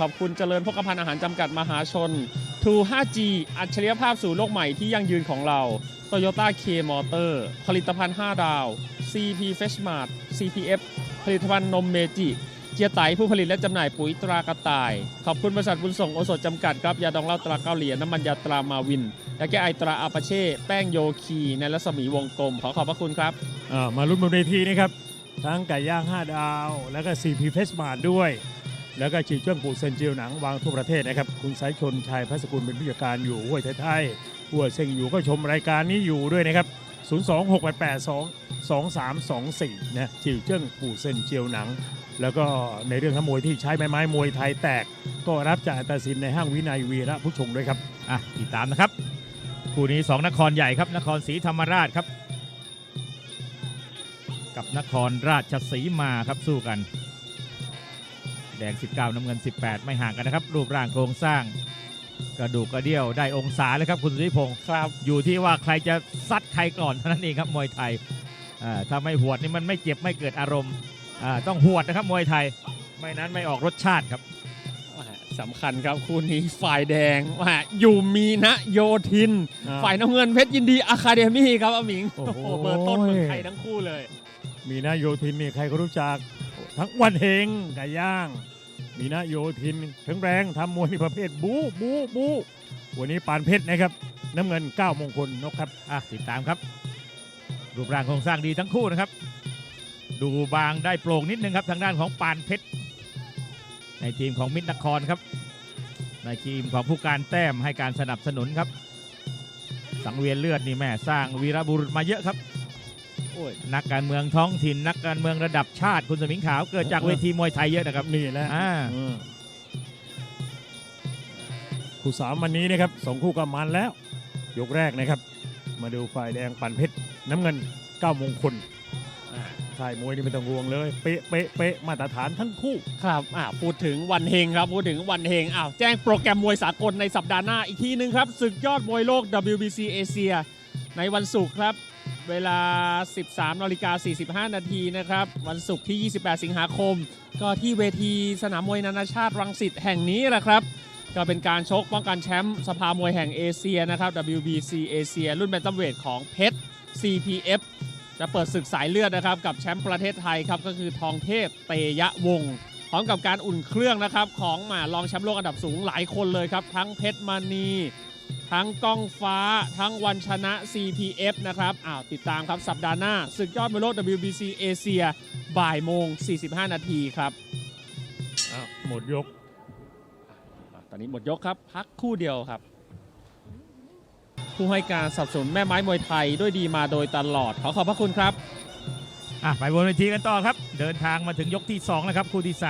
ขอบคุณเจริญพกพันอาหารจำกัดมหาชน True 5G อัจฉริยภาพสู่โลกใหม่ที่ยั่งยืนของเรา Toyota K Motor ผลิตภัณฑ์ 5 ดาว CP Freshmart CPF ผลิตภัณฑ์นมเมจิ เจียไตผู้ผลิตและจำหน่ายปุ๋ยตรากระต่าย ขอบคุณบริษัทบุญส่งโอสถจำกัดครับ ยาดองเหล้าตราเกาหลีน้ำมันยาตรามาวินยาแก้ไอตราอาปาเช่ แป้งโยคีในรัศมีวงกลม ขอขอบพระคุณครับอ่ามาลุ้นบนเวทีนะครับ ทั้งไก่ย่าง 5 ดาว แล้วก็ CP f e s t m a r t ด้วย แล้วก็จีเจิ้งปูเซนเจียวหนังวางทั่วประเทศนะครับ คุณสายชนชายพัสกุลเป็นผู้จัดการอยู่ห้วยไทยหัวเซ็งอยู่ก็ชมรายการนี้อยู่ด้วยนะครับ 02688222324 นะจิวเจิ้งปูเซนเจียวหนัง แล้วก็ในเรื่องทั้งมวยที่ใช้ไม้ไม้มวยไทยแตก ก็รับจากอัตสินในห้างวินัยวีระผู้ชงด้วยครับ อะติดตามนะครับ คู่นี้ 2 นครใหญ่ครับ นครศรีธรรมราชครับ กับนครราชสีมาครับสู้กัน แดง 19 น้ำเงิน 18 ไม่ห่างกันนะครับ รูปร่างโครงสร้าง กระดูกกระเดี่ยวได้องศาเลยครับคุณสุธิพงศ์ครับ อยู่ที่ว่าใครจะซัดใครก่อนเท่านั้นเองครับมวยไทยอ่าถ้าไม่หวดนี่มันไม่เจ็บไม่เกิดอารมณ์อ่าต้องหวดนะครับมวยไทย ไม่นั้นไม่ออกรสชาติครับสำคัญครับคู่นี้ฝ่ายแดงว่าอยู่มีนะโยทินอ่าฝ่ายน้ำเงินเพชรยินดีอะคาเดมี่ครับอาหมิง โอ้โอ้โหโหเบอร์ต้นเมืองไทยทั้งคู่เลย มีนาโยธินนี่ใครก็รู้จักทั้งวันเฮงไก่ย่าง มีนาโยธินแข็งแรงทำมวยในประเภทบู๊บู๊บู๊วันนี้ปานเพชรนะครับ น้ำเงิน9มงคลนกครับอะติดตามครับ รูปร่างโครงสร้างดีทั้งคู่นะครับ ดูบางได้โปร่งนิดนึงครับทางด้านของปานเพชรในทีมของมิตรนครครับ ในทีมของผู้การแต้มให้การสนับสนุนครับ สังเวียนเลือดนี่แม่สร้างวีรบุรุษมาเยอะครับ นักการเมืองท้องถิ่น นักการเมืองระดับชาติคุณสมิงขาว เกิดจากเวทีมวยไทยเยอะนะครับนี่แหละอ่าเออคู่สามวันนี้นะครับสองคู่ก็มันแล้ว ยกแรกนะครับ มาดูฝ่ายแดงปันเพชรน้ำเงิน9มงคลอ่าค่ายมวยนี่ไม่ต้องห่วงเลย เป๊ะเป๊ะเป๊ะมาตรฐานทั้งคู่ครับอ่าพูดถึงวันเฮงครับพูดถึงวันเฮงอ้าวแจ้งโปรแกรมมวยสากลในสัปดาห์หน้าอีกทีหนึงครับศึกยอดมวยโลก WBC เอเชียในวันศุกร์ครับ เวลา 13นาฬิกา45 นาทีนะครับ วันศุกร์ที่ 28 สิงหาคม ก็ที่เวทีสนามมวยนานาชาติรังสิตแห่งนี้แหละครับ ก็เป็นการชกป้องกันแชมป์สภามวยแห่งเอเชียนะครับ WBC เอเชียรุ่นแบนตัมเวทของเพชร CPF จะเปิดศึกสายเลือดนะครับ กับแชมป์ประเทศไทยครับ ก็คือทองเทพเตยะวงศ์พร้อมกับการอุ่นเครื่องนะครับ ของหมารองแชมป์โลกอันดับสูงหลายคนเลยครับ ทั้งเพชรมณี ทั้งก้องฟ้าทั้งวันชนะ CPF นะครับอ้าวติดตามครับสัปดาห์หน้าศึกยอดมวยโลก WBC เอเชียบ่ายโมง 45 นาทีครับอะหมดยกอะตอนนี้หมดยกครับ พักครู่เดียวครับ ผู้ให้การสนับสนุนแม่ไม้มวยไทยด้วยดีมาโดยตลอด ขอขอบพระคุณครับอะไปบนเวทีกันต่อครับ เดินทางมาถึงยกที่2แล้วครับคู่ที่ 3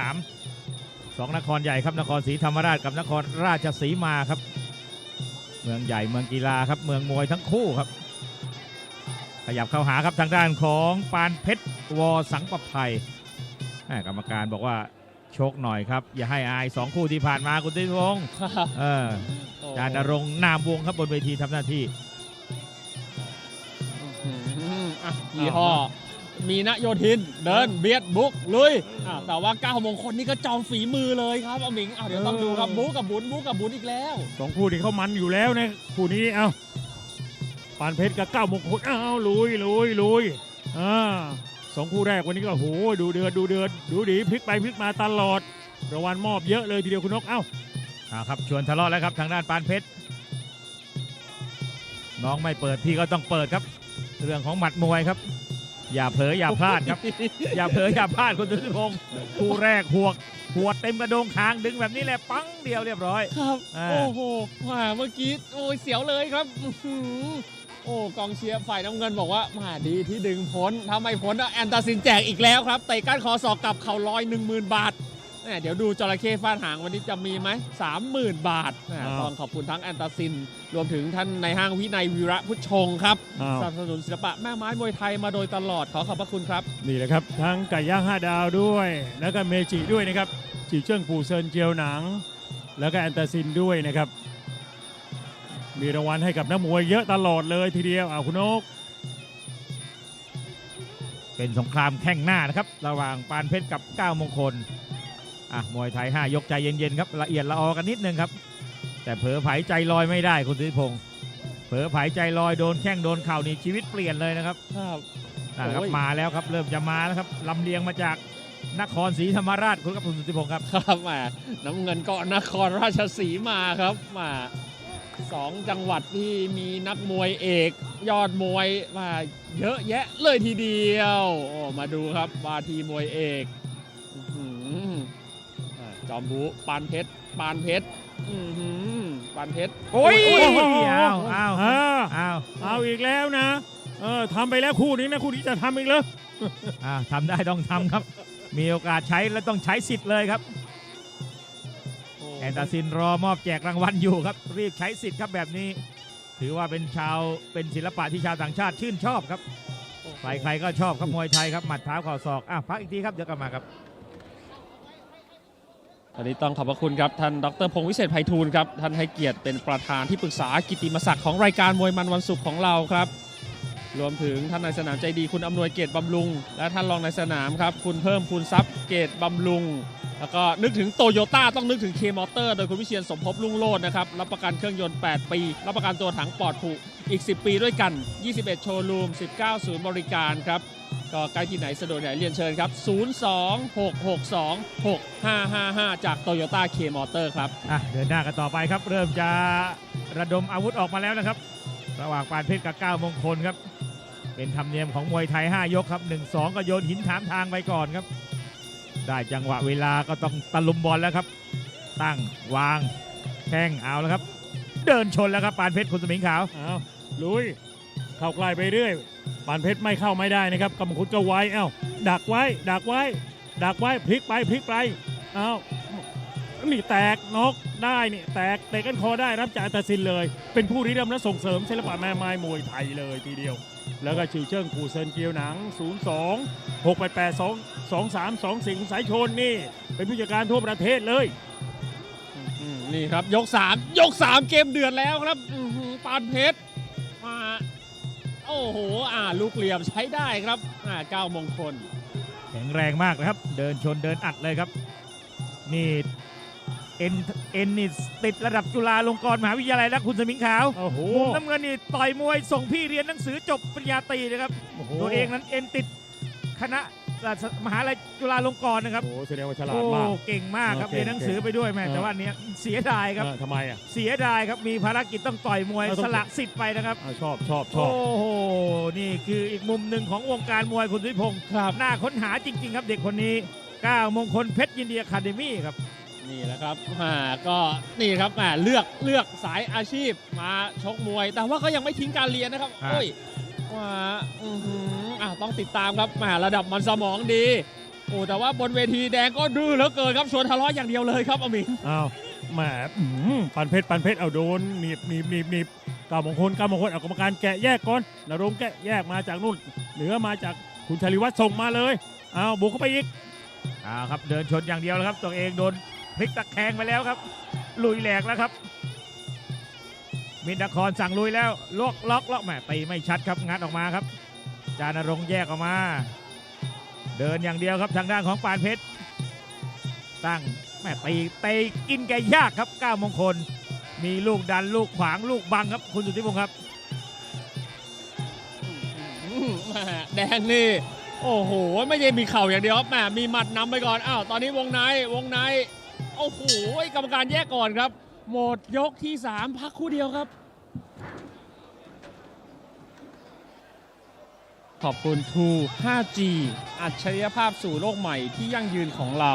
2 นครใหญ่ครับนครศรีธรรมราชกับนครราชสีมาครับ เมืองใหญ่เมืองกีฬาครับ เมืองมวยทั้งคู่ครับ ขยับเข้าหาครับทางด้านของปานเพชรวอสังประภัยแม่กรรมการบอกว่าโชคหน่อยครับ อย่าให้อายสองคู่ที่ผ่านมาคุณติพงศ์เออจานรงค์นามวงครับบนเวทีทำหน้าที่อืมอะยี่ห้อ มีนโยธิน เดินเบียดบุกลุยอะแต่ว่าก้าวมงคลนี่ก็จอมฝีมือเลยครับอาหมิงอะเดี๋ยวต้องดูครับบูกับบุญบูกับบุญอีกแล้ว สองคู่ที่เขามันอยู่แล้วนะคู่นี้เอาปานเพชรกับเก้ามงคลอ้าวลุยลุยลุยอ่าสองคู่แรกวันนี้ก็โหดูเดือดดูเดือดดูดีพลิกไปพลิกมาตลอดรางวัลมอบเยอะเลยทีเดียวคุณนกเอ้าเอาครับชวนทะเลาะแล้วครับทางด้านปานเพชรน้องไม่เปิดพี่ก็ต้องเปิดครับ เรื่องของหมัดมวยครับ อย่าเผลออย่าพลาดครับ อย่าเผลออย่าพลาดคุณตุพงศ์คู่แรกหวกหัวดเต็มกระโดงคางดึงแบบนี้แหละปังเดียวเรียบร้อย ครับอ่าโอ้โหว่าเมื่อกี้โอ้ยเสียวเลยครับอื้อหือโอ้กองเชียร์ฝ่ายน้ำเงินบอกว่ามาดีที่ดึงพ้นถ้าไม่พ้นอะแอนตาซินแจกอีกแล้วครับเตะก้านคอศอกกลับเข่าลอย 10,000 บาท แหม่เดี๋ยวดูจระเข้ฟาดหางวันนี้จะมีไหมสามหมื่นบาทแหม่อ้าวต้องขอบคุณทั้งแอนตาซิน รวมถึงท่านในห้างวินัยวีระพุทธชงครับอ้าว สนับสนุนศิลปะแม่ไม้มวยไทยมาโดยตลอดขอขอบพระคุณครับ นี่แหละครับทั้งไก่ย่างห้าดาวด้วย แล้วก็เมจิด้วยนะครับจีเจิ้งปูเซินเจียวหนัง แล้วก็แอนตาซินด้วยนะครับ มีรางวัลให้กับนักมวยเยอะตลอดเลยทีเดียวอ้าวคุณนก เป็นสงครามแข่งหน้านะครับ ระหว่างปานเพชรกับก้าวมงคล อะมวยไทย 5 ยกใจเย็นๆครับละเอียดละออกันนิดนึงครับ แต่เผลอไผใจลอยไม่ได้คุณสุธิพงศ์เผลอไผใจลอยโดนแข้งโดนเข่านี่ชีวิตเปลี่ยนเลยนะครับครับนั่นแหละครับโอ้ยมาแล้วครับเริ่มจะมาแล้วครับลำเลียงมาจากนครศรีธรรมราชคุณครับคุณสุธิพงศ์ครับครับแหมน้ำเงินก็นครราชสีมาครับมาสองจังหวัดที่มีนักมวยเอก ยอดมวยมาเยอะแยะเลยทีเดียวโอ้มาดูครับวาทีมวยเอกอื้อหืออ่า จอมบุปานเพชรปานเพชรอื้อหือปานเพชรโอ้ยโอ้โหอ้าวอ้าวอ่าอ้าวเอาอีกแล้วนะ เออทำไปแล้วคู่นี้นะคู่นี้จะทำอีกเลยอ้าวทำได้ต้องทำครับ มีโอกาสใช้และต้องใช้สิทธิ์เลยครับโอ้แอนตาซินรอมอบแจกรางวัลอยู่ครับ รีบใช้สิทธิ์ครับแบบนี้ ถือว่าเป็นชาวเป็นศิลปะที่ชาวต่างชาติชื่นชอบครับใครๆก็ชอบครับมวยไทยครับหมัดเท้าเข่าศอกอะพักอีกทีครับเดี๋ยวกลับมาครับ อันนี้ต้องขอบพระคุณครับ ท่านดรพงศ์วิเศษไพฑูรย์ครับ ท่านให้เกียรติเป็นประธานที่ปรึกษากิติมศักดิ์ของรายการมวยมันวันศุกร์ของเราครับ รวมถึงท่านนายสนามใจดีคุณอำนวยเกียรติบำรุง และท่านรองนายสนามครับ คุณเพิ่มพูนทรัพย์เกียรติบำรุง แล้วก็นึกถึงโตโยต้าต้องนึกถึงเคมอเตอร์โดยคุณวิเชียนสมภพลุ่งโลดนะครับรับประกันเครื่องยนต์ 8 ปี รับประกันตัวถังปลอดผุอีก 10 ปีด้วยกัน 21 โชว์รูม 19 ศูนย์บริการครับ ก็ใกล้ที่ไหนสะดวกไหนเรียนเชิญครับ 026626555 จากโตโยต้าเคมอเตอร์ครับ อะเดินหน้ากันต่อไปครับ เริ่มจะระดมอาวุธออกมาแล้วนะครับ ระหว่างปานเพชรกับก้าวมงคลครับ เป็นธรรมเนียมของมวยไทย 5 ยกครับ 1-2 ก็โยนหินถามทางไปก่อนครับ ได้จังหวะเวลาก็ต้องตะลุมบอลแล้วครับ ตั้งวางแข้งเอาแล้วครับ เดินชนแล้วครับปานเพชรคุณสมิงขาวเอาลุย เข้าใกล้ไปเรื่อยปานเพชรไม่เข้าไม่ได้นะครับกำมงคุดก็ไว้เอ้าดักไว้ ดักไว้ ดักไว้พลิกไปพลิกไปเอ้านี่แตกนกได้นี่แตกเตะกันคอได้รับจากอัตสินเลย เป็นผู้ริเริ่มและส่งเสริมศิลปะแม่ไม้มวยไทยเลยทีเดียว แล้วก็ชื่อเชิงกูเซินเกียวหนัง 02 688 2 2 3 2 4สายชนนี่ เป็นผู้จัดการทั่วประเทศเลยนี่ครับยก 3 ยก 3 เกมเดือดแล้วครับปานเพชร โอ้โหอ่าลูกเหลี่ยมใช้ได้ครับอ่าเก้ามงคลแข็งแรงมากนะครับ เดินชนเดินอัดเลยครับ นี่เอ็นเอ็นนี่ติดระดับจุฬาลงกรณ์มหาวิทยาลัยแล้วคุณสมิงขาวโอ้โหมุมน้ำเงินนี่ต่อยมวยส่งพี่เรียนหนังสือจบปริญญาตรีนะครับโอ้โหตัวเองนั้นเอ็นติดคณะ ราชมหาลัยจุฬาลงกรณ์นะครับโอ้โหแสดงว่าฉลาโอ้ดมาก เก่งมากครับโอเคเรียนหนังสือไปด้วยแม่เออ แต่ว่าอันเนี้ยเสียดายครับ เออทำไมอะ เสียดายครับมีภารกิจต้องต่อยมวยเออต้องสละสิทธิ์ไปนะครับอ่าชอบชอบชอโอ้บโห นี่คืออีกมุมหนึ่งของวงการมวยคุณสุธิพงศ์ครับ น่าค้นหาจริง ๆ ครับเด็กคนนี้ก้าวมงคลเพชรยินดีอะคาเดมี่ครับ นี่แหละครับอ่าก็นี่ครับอ่าเลือกเลือกสายอาชีพมาชกมวย แต่ว่าก็ยังไม่ทิ้งการเรียนนะครับอ่าโอ้ย ว่าอื้อหืออ่าต้องติดตามครับมาระดับมันสมองดี โอ้แต่ว่าบนเวทีแดงก็ดื้อเหลือเกินครับชวนทะเลาะอย่างเดียวเลยครับอมิงอ้าวแหมอื้อหือปันเพชรปันเพชรเอาโดนหนีบหนีบหนีบหนีบก้าวมงคลก้าวมงคลเอากรรมการแกะแยกก่อนนรงค์แกะแยกมาจากนู่น เหนือมาจากคุณชลิวัฒน์ส่งมาเลยเอาบุกเข้าไปอีกเอาครับเดินชนอย่างเดียวแล้วครับ ตัวเองโดนพลิกตะแคงไปแล้วครับ ลุยแหลกแล้วครับ มินทครสั่งลุยแล้วล็อกล็อกล็อกแหมตีไม่ชัดครับงัดออกมาครับ จานรงแยกออกมา เดินอย่างเดียวครับทางด้านของปานเพชร ตั้งแหมตีตีกินแกยากครับก้าวมงคล มีลูกดันลูกขวางลูกบังครับคุณสุทธิพงศ์ครับ แดงนี่ โอ้โห ไม่ใช่มีเข่าอย่างเดียวครับแหมมีหมัดนำไปก่อน อ้าว ตอนนี้วงใน วงใน โอ้โห กรรมการแยกก่อนครับ หมดยกที่ 3 พักคู่เดียวครับ ขอบคุณ True 5G อัจฉริยภาพสู่โลกใหม่ที่ยั่งยืนของเรา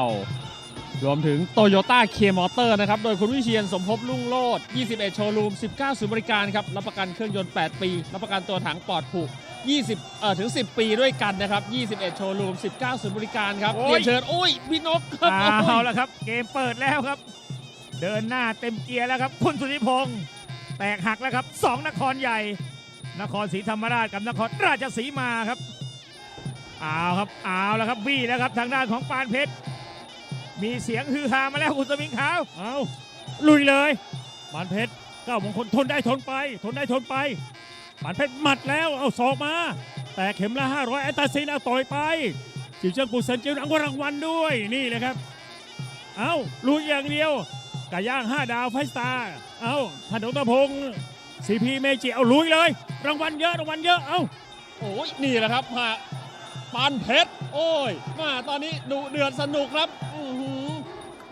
รวมถึง Toyota K Motor นะครับ โดยคุณวิเชียนสมภพลุ่งโลด 21 โชว์รูม 19 ศูนย์บริการครับ รับประกันเครื่องยนต์ 8 ปี รับประกันตัวถังปลอดผุ20เอ่อถึง 10 ปีด้วยกันนะครับ 21 โชว์รูม 19 ศูนย์บริการครับโอ้ย เรียนเชิญโอ้ย พี่นกครับ เอาโอ้ยละครับ เกมเปิดแล้วครับ เดินหน้าเต็มเกียร์แล้วครับ คุณสุธิพงศ์แตกหักแล้วครับสองนครใหญ่ นครศรีธรรมราชกับนครราชสีมาครับเอาครับเอาแล้วครับบี้แล้วครับทางด้านของปานเพชรมีเสียงฮือฮามาแล้วคุณสมิงขาวเอาลุยเลยปานเพชรก้าวมงคลทนได้ทนไป ทนได้ทนไปปานเพชรหมัดแล้วเอาศอกมา แต่เข็มละ500แอนตาซินเอาต่อยไปจิวเจิ้งปูเซินเจียวหนังก็รางวัลด้วยนี่เลยครับ เอาลุยอย่างเดียว ไก่ย่าง 5 ดาวไฟสตาร์เอาท่านดรพงศ์ซีพีเมจิเอาลุยเลย รางวัลเยอะรางวัลเยอะเอาโอ้ยนี่แหละครับมาปานเพชร โอ้ยมาตอนนี้ดุเดือดสนุกครับอื้อหือ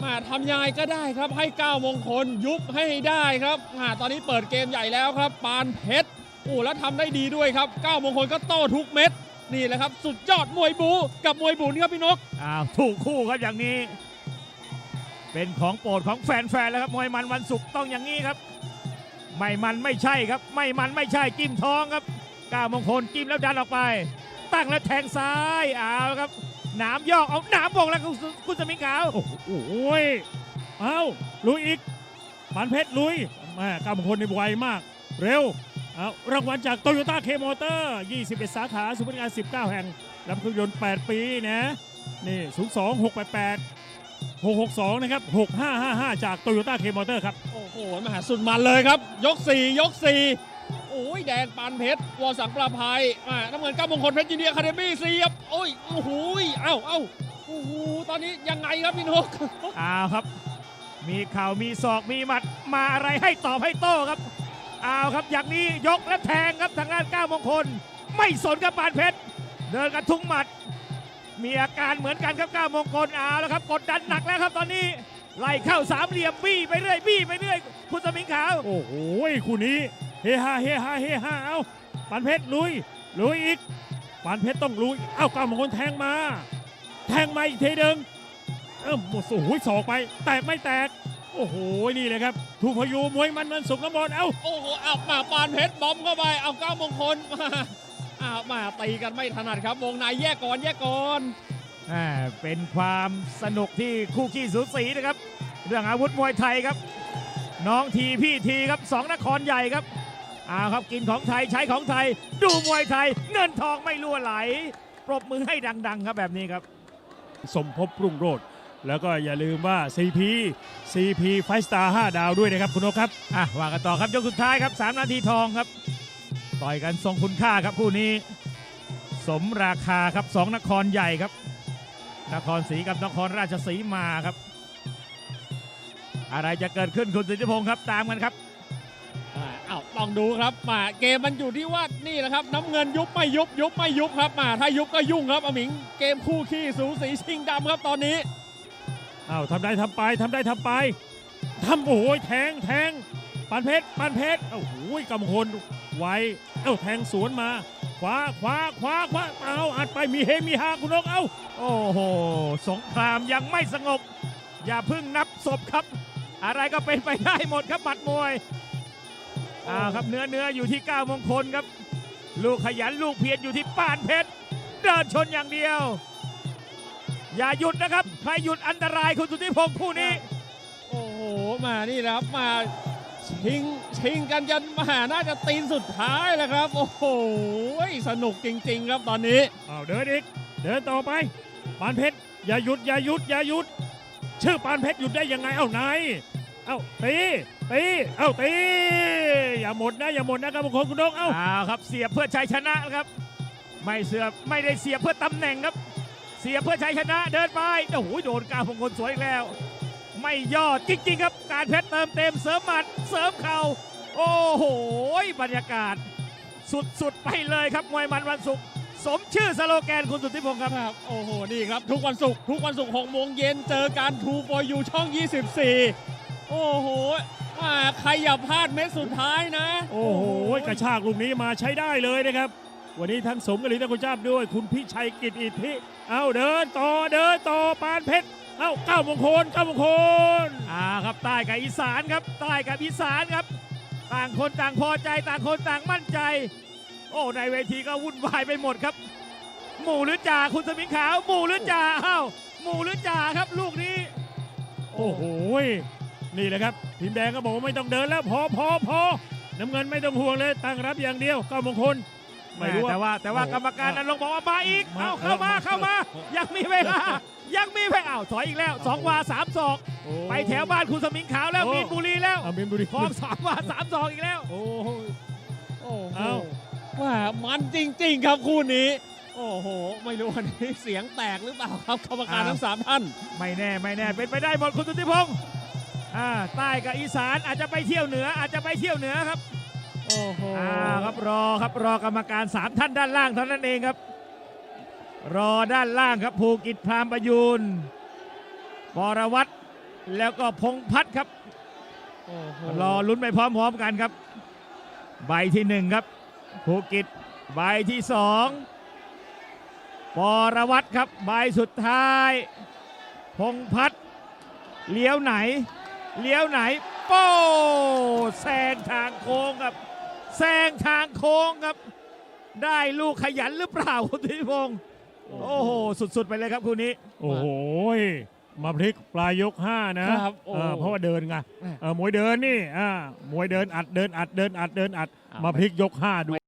มาทำยังไงก็ได้ครับให้ก้าวมงคลยุบให้ได้ครับมาตอนนี้เปิดเกมใหญ่แล้วครับ ปานเพชรโอ้แล้วทำได้ดีด้วยครับก้าวมงคลก็โต้ทุกเม็ดนี่แหละครับ สุดยอดมวยบูกับมวยบุญครับพี่นกอ้าวถูกคู่ครับอย่างนี้ เป็นของโปรดของแฟนๆแล้วครับมวยมันวันศุกร์ต้องอย่างนี้ครับ ไม่มันไม่ใช่ครับ ไม่มันไม่ใช่จิ้มท้องครับก้าวมงคลจิ้มแล้วดันออกไป ตั้งแล้วแทงซ้ายเอาครับหนามยอกเอาหนามบอกแล้วคุณสุคุณสมิงขาวโอ้โหยเอาลุยอีกปานเพชรลุยแม่กำคนในไวมาก เร็วเอารางวัลจากโตโยต้าเคมอเตอร์21 สาขาสุพรรณงาน19 แห่งรับเครื่องยนต์ 8 ปีนะ นี่ 02 688 662 นะครับ 6555 จากโตโยต้าเคมอเตอร์ครับ โอ้โหมหาสุดมันเลยครับ ยก 4 ยก 4 โอ้ยแดงปานเพชรวอสังประภัยอ่าน้ำเงินก้าวมงคลเพชรยินดีอะคาเดมี่เสียบ โอ้ย โอ้โหยเอ้าเอ้าโอ้โหตอนนี้ยังไงครับพี่นกอ้าวครับ มีเข่ามีศอกมีหมัดมาอะไรให้ตอบให้โต้ครับอ้าวครับอย่างนี้ยกและแทงครับทางด้านก้าวมงคล ไม่สนกับปานเพชรเดินกระทุ้งหมัด มีอาการเหมือนกันครับก้าวมงคลเอาแล้วครับ กดดันหนักแล้วครับตอนนี้ไล่เข้าสามเหลี่ยมบี้ไปเรื่อยบี้ไปเรื่อยคุณสมิงขาวโอ้โหคู่นี้เฮฮาเฮฮาเฮฮาเอาปานเพชรลุยลุยอีกปานเพชรต้องลุยเอ้าก้าวมงคลแทงมา แทงมาอีกทีหนึ่งเออหมดสูยศอกไป แตกไม่แตก โอ้โห นี่เลยครับ ถูกพยูมวยมันมันสุกน้ำมนต์เอ้า โอ้โหเอามาปานเพชรบอมเข้าไป เอาก้าวมงคลมา อ้าวมาตีกันไม่ถนัดครับวงในแยกก่อนแยกก่อนอ่าเป็นความสนุกที่คู่ขี้สูสีนะครับ เรื่องอาวุธมวยไทยครับ น้องทีพี่ทีครับสองนครใหญ่ครับเอาครับกินของไทยใช้ของไทย ดูมวยไทย เงินทองไม่รั่วไหล ปรบมือให้ดัง ๆ ครับแบบนี้ครับ สมภพรุ่งโรจน์แล้วก็อย่าลืมว่า CP CP ไฟสตาร์5ดาวด้วยนะครับคุณนกครับอะว่ากันต่อครับยกสุดท้ายครับ 3 นาทีทองครับ ต่อยกันทรงคุณค่าครับคู่นี้ สมราคาครับสองนครใหญ่ครับ นครศรีกับนครราชสีมาครับ อะไรจะเกิดขึ้นคุณสิทธิพงศ์ครับตามกันครับอ่าอ้าวต้องดูครับมาเกมมันอยู่ที่ว่านี่แหละครับ น้ำเงินยุบไม่ยุบยุบไม่ยุบครับมาถ้ายุบก็ยุ่งครับอาหมิงเกมคู่ขี้สูสีชิงดำครับตอนนี้อ้าวทำได้ทำไปทำได้ทำไปทำโอ้ยแทงแทงปานเพชรปานเพชรโอ้โหกำคน ไว้ เอ้าแทงสวนมา ขวาขวาขวาขวาเอาอัดไปมีเฮมีฮาคุณนกเอ้าโอ้โหสงครามยังไม่สงบ อย่าเพิ่งนับศพครับ อะไรก็เป็นไปได้หมดครับหมัดมวยอ้าครับเนื้อเนื้ออยู่ที่ก้าวมงคลครับ ลูกขยันลูกเพียรอยู่ที่ป้านเพชรเดินชนอย่างเดียว อย่าหยุดนะครับ ใครหยุดอันตรายคุณสุทธิพงศ์คู่นี้ โอ้โห มานี่นะครับมา ชิงชิงกันยันมาน่าจะตีนสุดท้ายแล้วครับ โอ้โหสนุกจริง ๆ ครับตอนนี้เอาเดินอีก เดินต่อไปปานเพชรอย่าหยุดอย่าหยุดอย่าหยุด ชื่อปานเพชรหยุดได้ยังไงเอ้านายเอ้าตีตีเอ้าตีอย่าหมดนะอย่าหมดนะครับบางคนคุณนกเอ้าอ้าวครับเสียบเพื่อชัยชนะครับ ไม่เสือบไม่ได้เสียบเพื่อตำแหน่งครับ เสียบเพื่อชัยชนะเดินไปโอ้โหโดนก้าวมงคลสวยอีกแล้ว ไม่ยอดจริง ๆ ครับการเพชรเติมเต็มเสริมหมัดเสริมเข่า โอ้โหบรรยากาศ สุดๆไปเลยครับมวยมันวันศุกร์สมชื่อสโลแกนคุณสุทธิพงศ์ครับครับโอ้โห นี่ครับ ทุกวันศุกร์ทุกวันศุกร์6โมงเย็นเจอการทูฟอยูช่อง 24 โอ้โหอ่าใครอย่าพลาดเม็ดสุดท้ายนะ โอ้โห กระชากลูกนี้มาใช้ได้เลยนะครับ วันนี้ทั้งสมกับลีทั้งคุณเจ้าบด้วย คุณพิชัยกิตอิทธิ เอาเดินต่อเดินต่อปานเพชร เอ้าเก้ามงคลเก้ามงคลอ่าครับใต้กับอีสานครับใต้กับอีสานครับ ต่างคนต่างพอใจต่างคนต่างมั่นใจ โอ้ในเวทีก็วุ่นวายไปหมดครับ หมู่หรือจ่าคุณสมิงขาวหมู่หรือจ่าอ้าวหมู่หรือจ่าครับลูกนี้โอ้โหนี่แหละครับทีมแดงก็บอกว่าไม่ต้องเดินแล้วพอพอพอน้ำเงินไม่ต้องห่วงเลยตั้งรับอย่างเดียวเก้ามงคลไม่รู้ว่าแต่ว่าแต่ว่าโอ้โหกรรมการนั้นลงบอกว่ามาอีกมาเอาเข้ามาเออมาเข้ามายังมีเวลา ยังมีเวลาอ้าวถอยอีกแล้วสองวาสามศอกโอ้ ไปแถวบ้านคุณสมิงขาวแล้วโอ้ มีนบุรีแล้วเอามินบุรีพร้อมสามวาสามศอกอีกแล้ว โอ้โห โอ้โหเอ้าว่ามันจริง ๆ ครับคู่นี้ โอ้โห ไม่รู้วันนี้เสียงแตกหรือเปล่าครับกรรมการอ้าวทั้งสามท่าน ไม่แน่ไม่แน่เป็นไปได้หมดคุณสุทธิพงศ์อ่าใต้กับอีสานอาจจะไปเที่ยวเหนืออาจจะไปเที่ยวเหนือครับโอ้โห อ่าครับรอครับรอกรรมการสามท่านด้านล่างเท่านั้นเองครับ รอด้านล่างครับภูกิจพรามประยูนปรวัตรแล้วก็พงษ์พัฒน์ครับโอ้โหรอลุ้นไปพร้อมๆกันครับ ใบที่หนึ่งครับภูกิจใบที่สองปรวัตรครับใบสุดท้ายพงษ์พัฒน์เลี้ยวไหน เลี้ยวไหน โป้แซงทางโค้งครับแซงทางโค้งครับ ได้ลูกขยันหรือเปล่าคุณธิพงศ์ โอ้โห สุด ๆ ไปเลยครับคู่นี้ โอ้โหมาพลิกปลายยกห้านะครับโอ้เออเพราะว่าเดินไงแม่เออมวยเดินนี่อ่ามวยเดินอัดเดินอัดเดินอัดเดินอัดอ้าวมาพลิกยกห้าดู